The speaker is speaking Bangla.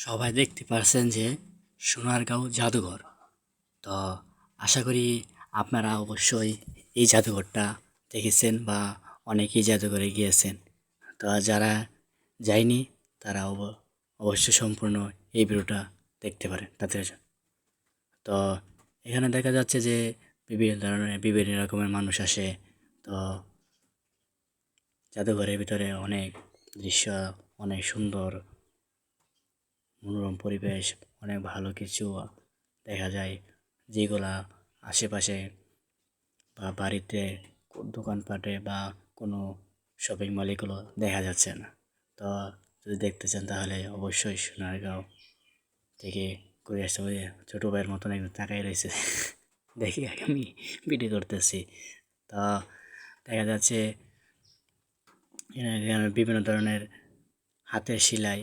সবাই দেখতে পারছেন যে সোনারগাঁও জাদুঘর। তো আশা করি আপনারা অবশ্যই এই জাদুঘরটা দেখেছেন বা অনেকেই জাদুঘরে গিয়েছেন। তো যারা যায়নি, তারা অব- অবশ্যই সম্পূর্ণ এই ভিডিওটা দেখতে পারেন তাদের। তো এখানে দেখা যাচ্ছে যে বিভিন্ন ধরনের, বিভিন্ন রকমের মানুষ আসে। তো জাদুঘরের ভিতরে অনেক দৃশ্য, অনেক সুন্দর মনোরম পরিবেশ, অনেক ভালো কিছু দেখা যায়। যেগুলা আশেপাশে বা বাড়িতে, দোকানপাটে বা কোনো শপিং মলে এগুলো দেখা যাচ্ছে না। তো যদি দেখতে চান তাহলে অবশ্যই সোনারগাঁও থেকে ঘুরে আসতে হবে। ছোটো ভাইয়ের মতন একদম তাকাই রয়েছে। দেখি আমি ভিডিও করতেছি। তো দেখা যাচ্ছে বিভিন্ন ধরনের হাতের সেলাই